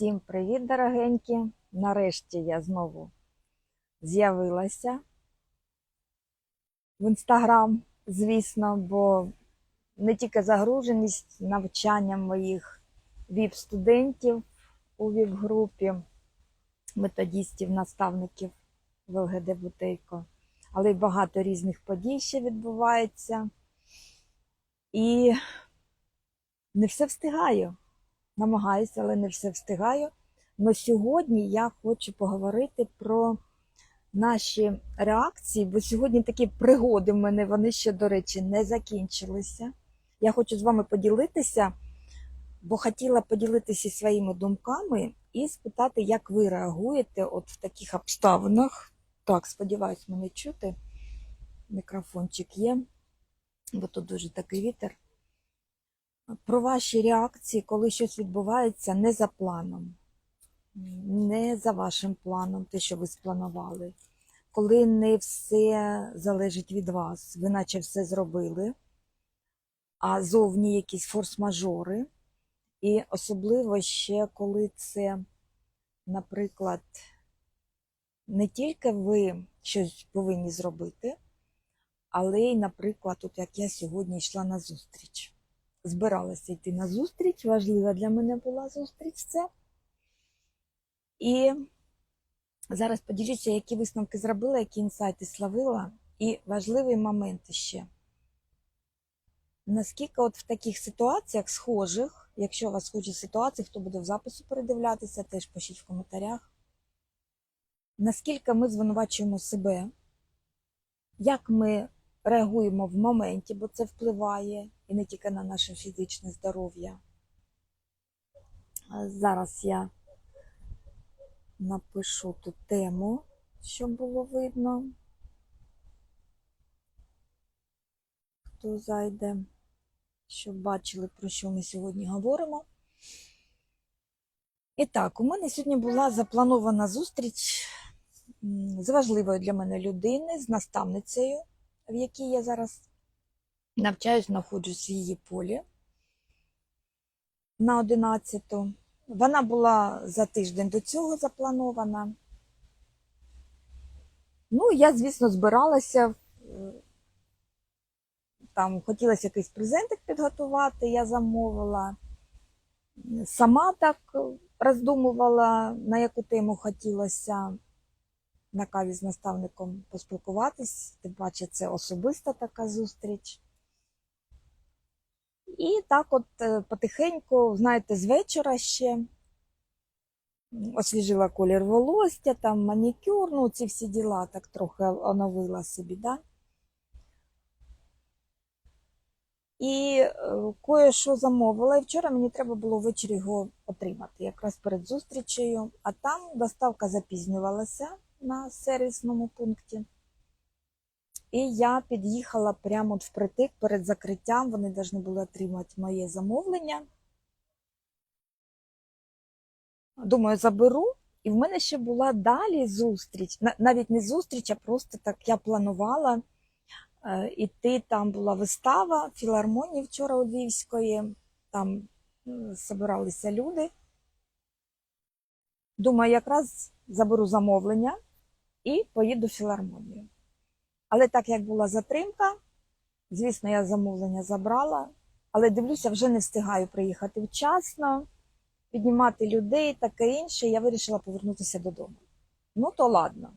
Всім привіт, дорогенькі! Нарешті я знову з'явилася в інстаграм, звісно, бо не тільки загруженість навчанням моїх ВІП-студентів у ВІП-групі, методістів, наставників в ЛГД Бутейко, але й багато різних подій ще відбувається. І не все встигаю намагаюся, але не все встигаю. Но сьогодні я хочу поговорити про наші реакції, бо сьогодні такі пригоди в мене, вони ще, до речі, не закінчилися. Я хочу з вами поділитися, бо хотіла поділитися своїми думками і спитати, як ви реагуєте от в таких обставинах. Так, сподіваюсь, мене чути. Мікрофончик є, бо тут дуже такий вітер про ваші реакції, коли щось відбувається не за планом, не за вашим планом, те, що ви спланували, коли не все залежить від вас, ви наче все зробили, а зовні якісь форс-мажори. І особливо ще коли це, наприклад, не тільки ви щось повинні зробити, але й, наприклад, от як я сьогодні йшла на зустріч збиралася йти на зустріч. Важлива для мене була зустріч це. І зараз поділюся, які висновки зробила, які інсайти славила. І важливий момент ще. Наскільки от в таких ситуаціях схожих, якщо у вас схожі ситуації, хто буде в запису передивлятися, теж пишіть в коментарях. Наскільки ми звинувачуємо себе, як ми реагуємо в моменті, бо це впливає і не тільки на наше фізичне здоров'я. Зараз я напишу ту тему, щоб було видно, хто зайде, щоб бачили, про що ми сьогодні говоримо. І так, у мене сьогодні була запланована зустріч з важливою для мене людини, з наставницею в якій я зараз навчаюсь, знаходжусь в її полі на 11-ту. Вона була за тиждень до цього запланована. Ну, я, звісно, збиралася, там хотілося якийсь презентик підготувати, я замовила. Сама так роздумувала, на яку тему хотілося на каві з наставником поспілкуватись, тим паче це особиста така зустріч. І так от е, потихеньку, знаєте, з вечора ще освіжила колір волосся, там манікюр, ну ці всі діла так трохи оновила собі, да? І е, кое-що замовила, і вчора мені треба було ввечері його отримати, якраз перед зустрічею, а там доставка запізнювалася на сервісному пункті. І я під'їхала прямо от впритик перед закриттям. Вони повинні були отримати моє замовлення. Думаю, заберу. І в мене ще була далі зустріч. Навіть не зустріч, а просто так я планувала е, іти. Там була вистава філармонії вчора у Львівської. Там збиралися люди. Думаю, якраз заберу замовлення і поїду в філармонію. Але так як була затримка, звісно, я замовлення забрала, але дивлюся, вже не встигаю приїхати вчасно, піднімати людей, таке інше. Я вирішила повернутися додому. Ну, то ладно.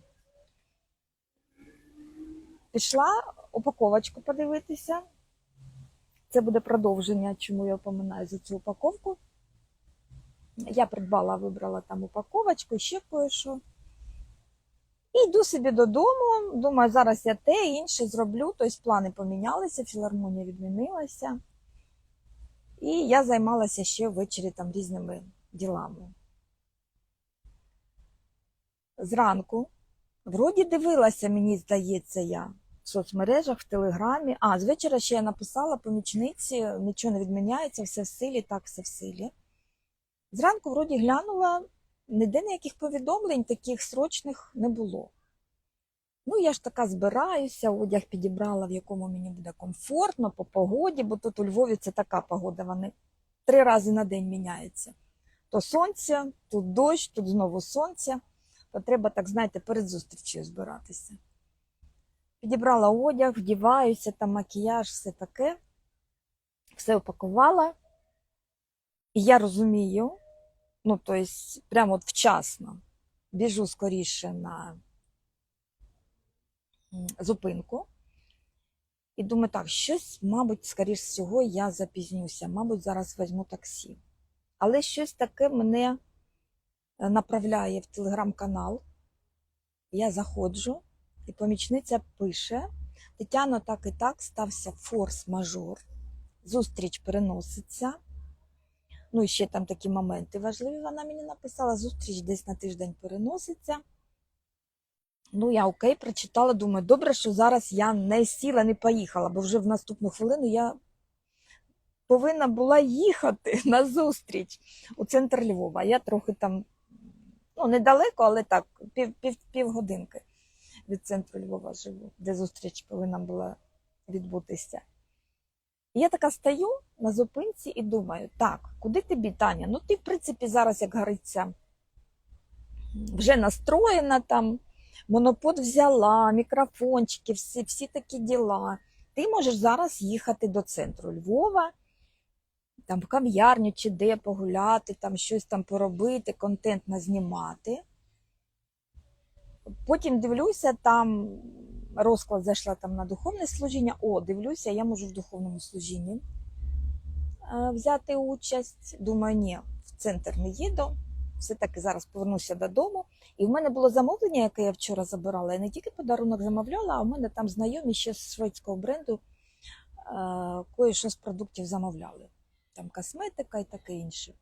Пішла упаковочку подивитися. Це буде продовження, чому я опоминаю за цю упаковку. Я придбала, вибрала там упаковочку, ще кое-що. І йду собі додому. Думаю, зараз я те інше зроблю. Тобто плани помінялися, філармонія відмінилася. І я займалася ще ввечері там різними ділами. Зранку, вроді дивилася, мені здається, я в соцмережах, в Телеграмі. А, з вечора ще я написала помічниці, нічого не відміняється, все в силі, так, все в силі. Зранку, вроді, глянула, ніде ніяких повідомлень таких срочних не було. Ну, я ж така збираюся, одяг підібрала, в якому мені буде комфортно, по погоді, бо тут у Львові це така погода, вони три рази на день міняються. То сонце, тут дощ, тут знову сонце. То треба, так знаєте, перед зустрічю збиратися. Підібрала одяг, вдіваюся, там макіяж, все таке. Все опакувала. І я розумію, ну, то есть, прямо от вчасно біжу скоріше на зупинку. І думаю, так, щось, мабуть, скоріш всього, я запізнюся, мабуть, зараз візьму таксі. Але щось таке мене е, направляє в телеграм-канал. Я заходжу, і помічниця пише: Тетяно, так і так, стався форс-мажор. Зустріч переноситься. Ну, і ще там такі моменти важливі. Вона мені написала, зустріч десь на тиждень переноситься. Ну, я окей, прочитала, думаю, добре, що зараз я не сіла, не поїхала, бо вже в наступну хвилину я повинна була їхати на зустріч у центр Львова. Я трохи там, ну, недалеко, але так, пів, пів, півгодинки від центру Львова живу, де зустріч повинна була відбутися. Я така стою на зупинці і думаю, так, куди тобі, Таня? Ну, ти, в принципі, зараз, як говориться, вже настроєна там, монопод взяла, мікрофончики, всі, всі такі діла. Ти можеш зараз їхати до центру Львова, там в кав'ярню чи де погуляти, там щось там поробити, контент назнімати. Потім дивлюся, там розклад зайшла там на духовне служіння. О, дивлюся, я можу в духовному служінні е, взяти участь. Думаю, ні, в центр не їду. Все-таки зараз повернуся додому. І в мене було замовлення, яке я вчора забирала. Я не тільки подарунок замовляла, а в мене там знайомі ще з шведського бренду е, кое-що з продуктів замовляли. Там косметика і таке інше.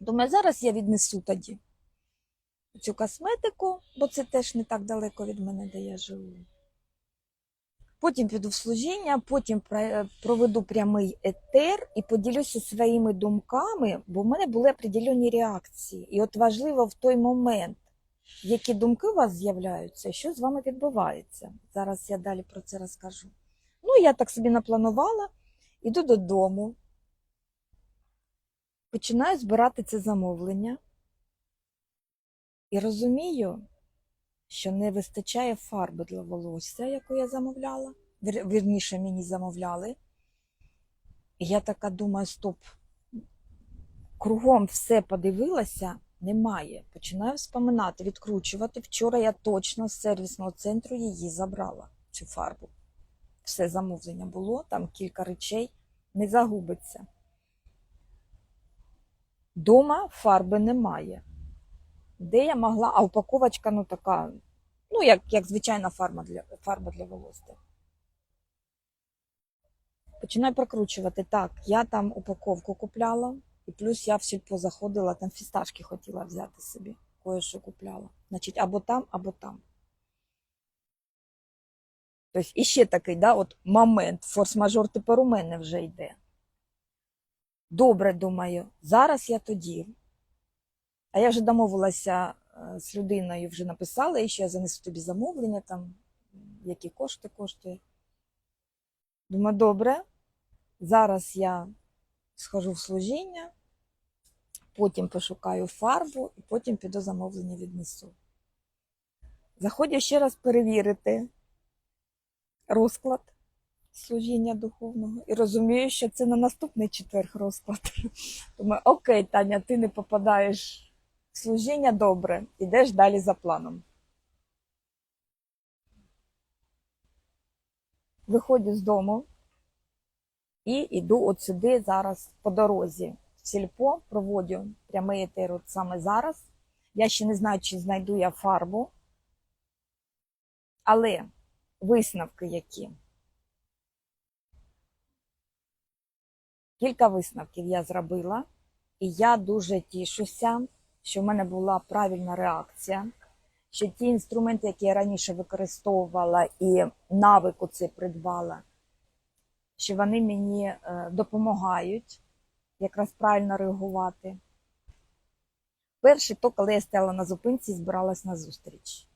Думаю, зараз я віднесу тоді цю косметику, бо це теж не так далеко від мене, де я живу. Потім піду в служіння, потім проведу прямий етер і поділюся своїми думками, бо в мене були определені реакції. І от важливо в той момент, які думки у вас з'являються, що з вами відбувається. Зараз я далі про це розкажу. Ну, я так собі напланувала, іду додому, починаю збирати це замовлення і розумію, що не вистачає фарби для волосся, яку я замовляла. Вірніше, мені замовляли. І я така думаю, стоп. Кругом все подивилася, немає. Починаю вспоминати, відкручувати. Вчора я точно з сервісного центру її забрала, цю фарбу. Все замовлення було, там кілька речей, не загубиться. Дома фарби немає. Де я могла, а упаковочка, ну така, ну, як, як звичайна фарба для, фарба для волосся. Починаю прокручувати. Так, я там упаковку купляла, і плюс я в сільпо заходила, там фісташки хотіла взяти собі, кое-що купляла. Значить, або там, або там. Тобто, іще такий, да, от момент, форс-мажор тепер у мене вже йде. Добре, думаю, зараз я тоді. А я вже домовилася е, з людиною, вже написала, і що я занесу тобі замовлення, там, які кошти коштує. Думаю, добре, зараз я схожу в служіння, потім пошукаю фарбу і потім піду замовлення віднесу. Заходжу ще раз перевірити розклад служіння духовного і розумію, що це на наступний четверг розклад. Думаю, окей, Таня, ти не попадаєш служіння добре, ідеш далі за планом. Виходжу з дому і йду от сюди зараз по дорозі. В сільпо проводжу прямий етер от саме зараз. Я ще не знаю, чи знайду я фарбу. Але висновки які? Кілька висновків я зробила, і я дуже тішуся, що в мене була правильна реакція, що ті інструменти, які я раніше використовувала і навику це придбала, що вони мені е, допомагають якраз правильно реагувати. Перше, то коли я стояла на зупинці і збиралась на зустріч.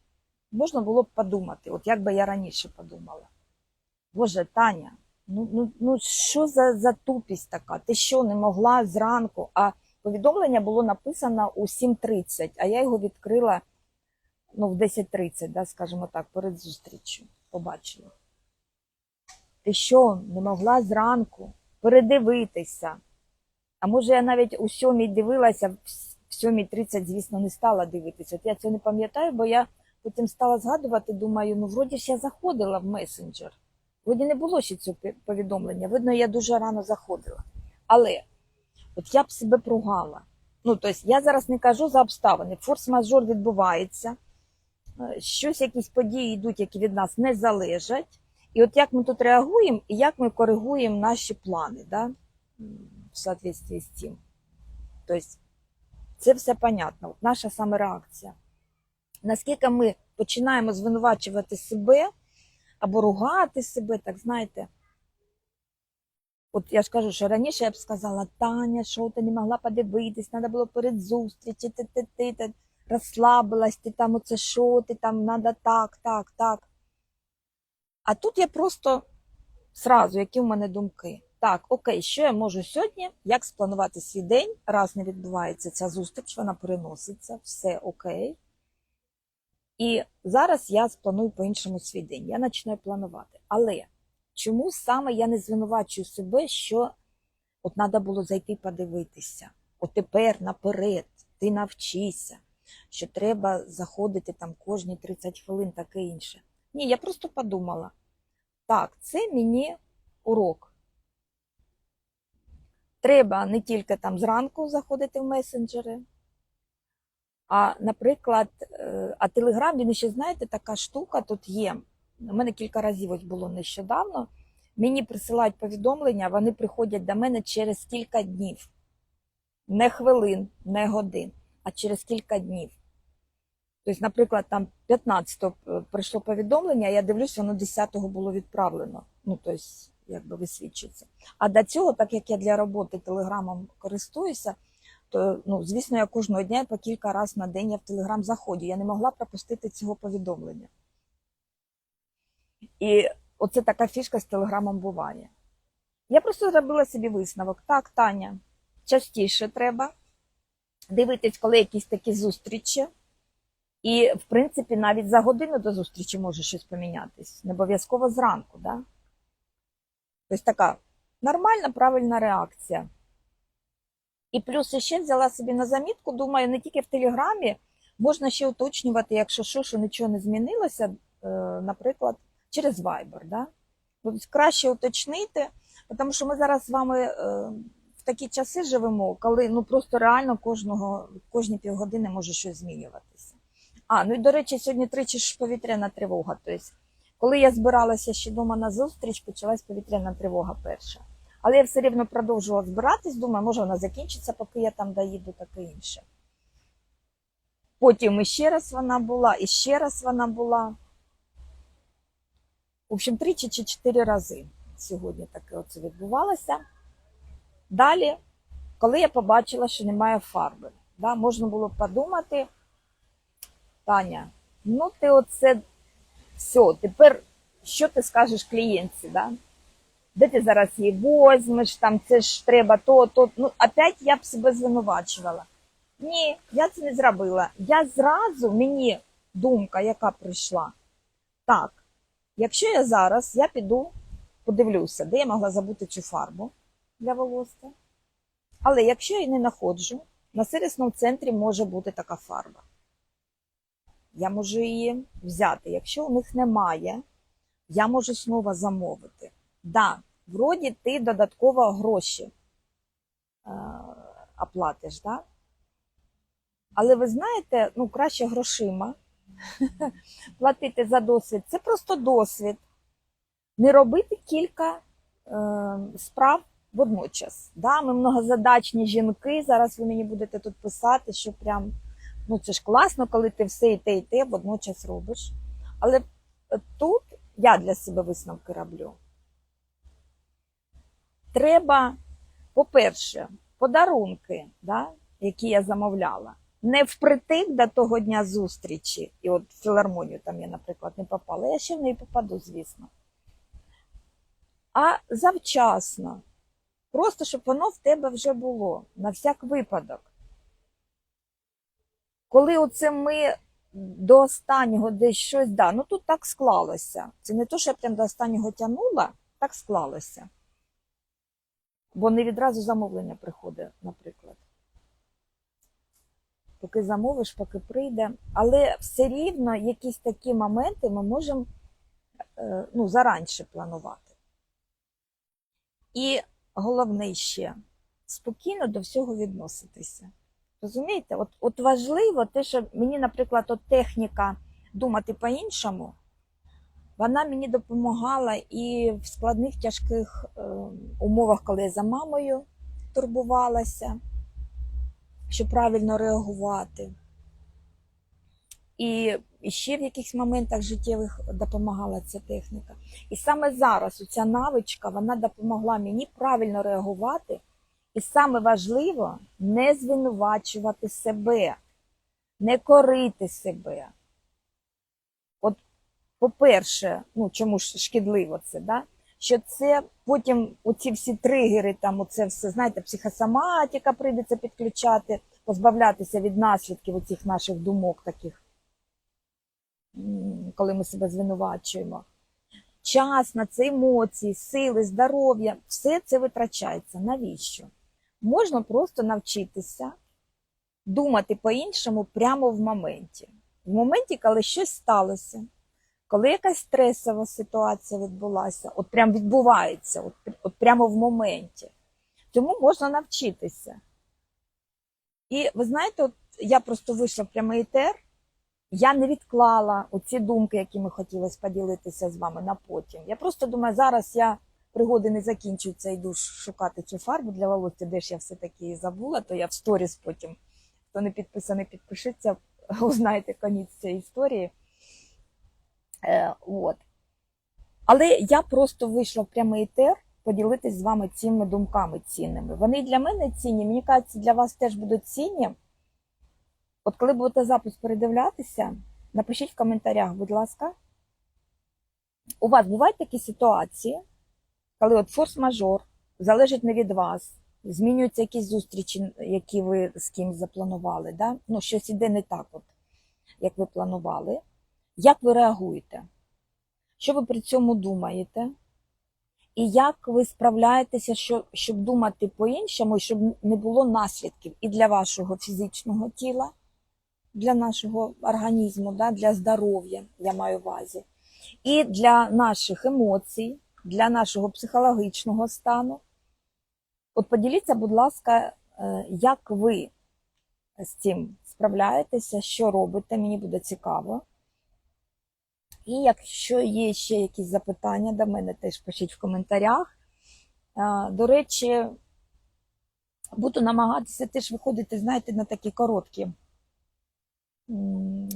Можна було б подумати, от як би я раніше подумала. Боже, Таня, ну, ну, ну що за, за тупість така? Ти що не могла зранку, а повідомлення було написано у 7.30, а я його відкрила ну, в 10.30, да, скажімо так, перед зустріччю. Побачила. Ти що, не могла зранку передивитися? А може, я навіть у 7 дивилася, в 7.30, звісно, не стала дивитися. От я цього не пам'ятаю, бо я потім стала згадувати, думаю, ну вроді ж я заходила в месенджер. Вроді не було ще цього повідомлення. Видно, я дуже рано заходила. Але от я б себе пругала. Ну, тобто, я зараз не кажу за обставини. Форс-мажор відбувається, е, щось, якісь події йдуть, які від нас не залежать. І от як ми тут реагуємо, і як ми коригуємо наші плани, да? в соответствии з цим. Тобто, це все понятно. От наша саме реакція. Наскільки ми починаємо звинувачувати себе або ругати себе, так знаєте. От я ж кажу, що раніше я б сказала, Таня, що ти не могла подивитись, треба було перед зустрічі, ти, ти, ти, ти розслабилась, ти там оце що, ти там треба так, так, так. А тут я просто сразу, які в мене думки. Так, окей, що я можу сьогодні? Як спланувати свій день? Раз не відбувається ця зустріч, вона переноситься, все окей. І зараз я спланую по-іншому свій день. Я починаю планувати. Але чому саме я не звинувачую себе, що от треба було зайти подивитися? От тепер наперед ти навчися, що треба заходити там кожні 30 хвилин, таке інше. Ні, я просто подумала: так, це мені урок. Треба не тільки там зранку заходити в месенджери, а, наприклад, е, а Телеграм, він ще, знаєте, така штука тут є. У мене кілька разів ось було нещодавно. Мені присилають повідомлення, вони приходять до мене через кілька днів. Не хвилин, не годин, а через кілька днів. Тобто, наприклад, там 15-го прийшло повідомлення, я дивлюсь, воно 10-го було відправлено. Ну, тобто, якби висвічується. А до цього, так як я для роботи телеграмом користуюся, то, ну, звісно, я кожного дня по кілька разів на день я в Телеграм заходжу. Я не могла пропустити цього повідомлення. І оце така фішка з Телеграмом буває. Я просто зробила собі висновок. Так, Таня, частіше треба дивитись, коли якісь такі зустрічі. І, в принципі, навіть за годину до зустрічі може щось помінятись. Не обов'язково зранку, да? Тобто така нормальна, правильна реакція. І плюс ще взяла собі на замітку, думаю, не тільки в Телеграмі, можна ще уточнювати, якщо що, що нічого не змінилося, е, наприклад, через Viber. Да? Краще уточнити, тому що ми зараз з вами е, в такі часи живемо, коли ну, просто реально кожного, кожні півгодини може щось змінюватися. А, ну і до речі, сьогодні тричі ж повітряна тривога. Тобто, коли я збиралася ще вдома на зустріч, почалась повітряна тривога перша. Але я все рівно продовжувала збиратись, думаю, може вона закінчиться, поки я там доїду, таке інше. Потім іще раз вона була, і ще раз вона була. В общем, тричі чи чотири рази сьогодні таке оце відбувалося. Далі, коли я побачила, що немає фарби, да, можна було подумати, Таня, ну ти оце все, тепер що ти скажеш клієнтці, да? де ти зараз її возьмеш, там це ж треба то, то. Ну, опять я б себе звинувачувала. Ні, я це не зробила. Я зразу, мені думка, яка прийшла. Так, якщо я зараз я піду, подивлюся, де я могла забути цю фарбу для волосся. Але якщо я її не знаходжу, на сервісному центрі може бути така фарба. Я можу її взяти. Якщо у них немає, я можу знову замовити. Да, вроді ти додатково гроші е, оплатиш, да? Але ви знаєте, ну краще грошима платити за досвід. Це просто досвід. Не робити кілька е, справ водночас. Да? Ми многозадачні жінки. Зараз ви мені будете тут писати, що прям ну це ж класно, коли ти все і те, і те водночас робиш. Але тут я для себе висновки роблю. Треба, по-перше, подарунки, да, які я замовляла, не впритик до того дня зустрічі. І от в філармонію там я, наприклад, не попала. Я ще в неї попаду, звісно. А завчасно Просто щоб воно в тебе вже було на всяк випадок. Коли оце ми до останнього десь щось, да, ну тут так склалося. Це не то, що я прям до останнього тягнула, так склалося. Бо не відразу замовлення приходить, наприклад. Поки замовиш, поки прийде. Але все рівно якісь такі моменти ми можемо е, ну, заранше планувати. І головне ще спокійно до всього відноситися. Розумієте, от, от важливо те, що мені, наприклад, от техніка думати по-іншому, вона мені допомагала і в складних тяжких е, умовах, коли я за мамою турбувалася, щоб правильно реагувати. І, ще в якихось моментах життєвих допомагала ця техніка. І саме зараз ця навичка вона допомогла мені правильно реагувати. І саме важливо не звинувачувати себе, не корити себе. От, по-перше, ну чому ж шкідливо це, да? Що це потім оці всі тригери, там оце все, знаєте, психосоматика прийдеться підключати, позбавлятися від наслідків оцих наших думок таких, коли ми себе звинувачуємо. Час на це емоції, сили, здоров'я, все це витрачається. Навіщо? Можна просто навчитися думати по-іншому прямо в моменті. В моменті, коли щось сталося, коли якась стресова ситуація відбулася, от прям відбувається, от, от прямо в моменті. Тому можна навчитися. І ви знаєте, от я просто вийшла в прямий етер, я не відклала оці думки, якими хотілося поділитися з вами на потім. Я просто думаю, зараз я пригоди не закінчуються, йду шукати цю фарбу для волосся, де ж я все-таки забула, то я в сторіс потім, хто не підписаний, підпишіться, узнаєте конець цієї історії. Е, от. Але я просто вийшла в прямий етер поділитись з вами цими думками цінними. Вони для мене цінні, мені кажеться, для вас теж будуть цінні. От коли будете запис передивлятися, напишіть в коментарях, будь ласка. У вас бувають такі ситуації, коли от форс-мажор залежить не від вас, змінюються якісь зустрічі, які ви з кимось запланували, да? ну, щось іде не так, от, як ви планували. Як ви реагуєте? Що ви при цьому думаєте? І як ви справляєтеся, щоб, думати по-іншому, щоб не було наслідків і для вашого фізичного тіла, для нашого організму, для здоров'я, я маю увазі, і для наших емоцій, для нашого психологічного стану. От поділіться, будь ласка, е, як ви з цим справляєтеся, що робите, мені буде цікаво. І якщо є ще якісь запитання до мене, теж пишіть в коментарях. До речі, буду намагатися теж виходити, знаєте, на такі короткі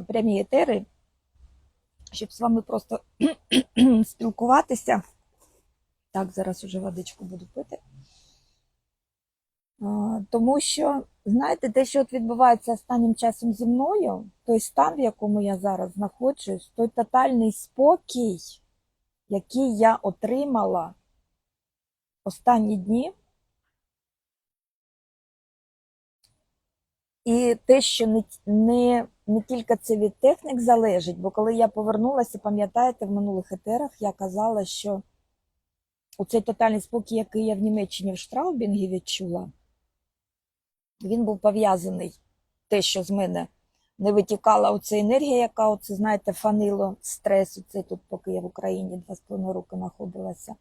прямі етери, щоб з вами просто спілкуватися. Так, зараз уже водичку буду пити. Тому що, знаєте, те, що от відбувається останнім часом зі мною, той стан, в якому я зараз знаходжусь, той тотальний спокій, який я отримала останні дні, і те, що не, не, не тільки це від технік залежить, бо коли я повернулася, пам'ятаєте, в минулих етерах я казала, що оцей тотальний спокій, який я в Німеччині в Штраубінгі відчула, він був пов'язаний те, що з мене не витікала оця енергія, яка, оце, знаєте, фанило стресу. Це тут, поки я в Україні два з половиною роки знаходилася.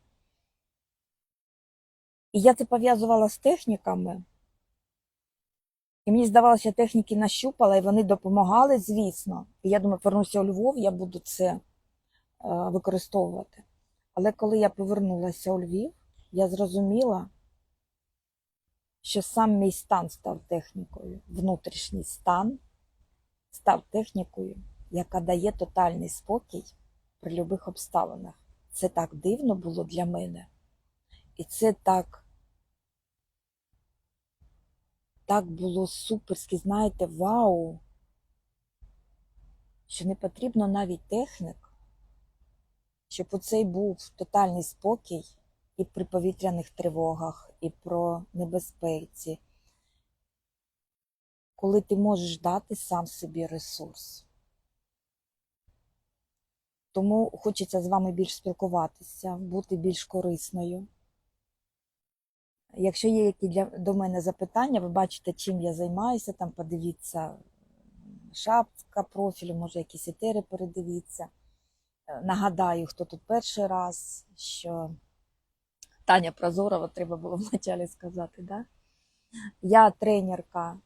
І я це пов'язувала з техніками. І мені здавалося, техніки нащупала, і вони допомагали, звісно. І я думаю, повернуся у Львов, я буду це е, використовувати. Але коли я повернулася у Львів, я зрозуміла, що сам мій стан став технікою, внутрішній стан став технікою, яка дає тотальний спокій при будь-яких обставинах. Це так дивно було для мене. І це так, так було суперськи, знаєте, вау, що не потрібно навіть технік, щоб оцей був тотальний спокій і при повітряних тривогах, і про небезпеці, коли ти можеш дати сам собі ресурс. Тому хочеться з вами більш спілкуватися, бути більш корисною. Якщо є які для, до мене запитання, ви бачите, чим я займаюся, там подивіться шапка профілю, може якісь етери передивіться. Е, Нагадаю, хто тут перший раз, що Таня Прозорова, треба було вначалі сказати, да? Я тренерка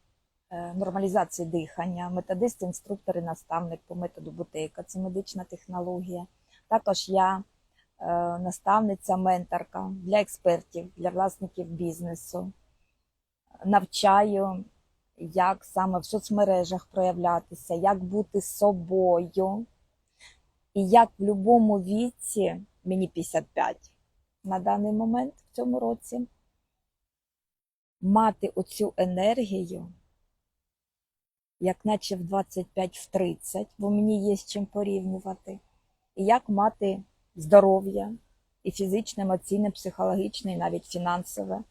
е, нормалізації дихання, методист, інструктор і наставник по методу бутейка, це медична технологія. Також я е, наставниця, менторка для експертів, для власників бізнесу. Навчаю, як саме в соцмережах проявлятися, як бути собою, і як в будь-якому віці, мені 55 на даний момент в цьому році, мати оцю енергію, як наче в 25 в 30, бо мені є з чим порівнювати, і як мати здоров'я і фізичне, емоційне, психологічне, і навіть фінансове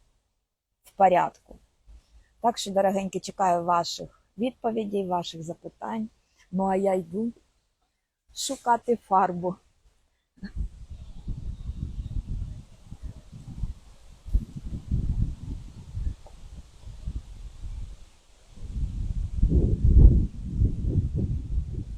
в порядку. Так що, дорогенькі, чекаю ваших відповідей, ваших запитань. Ну а я йду шукати фарбу.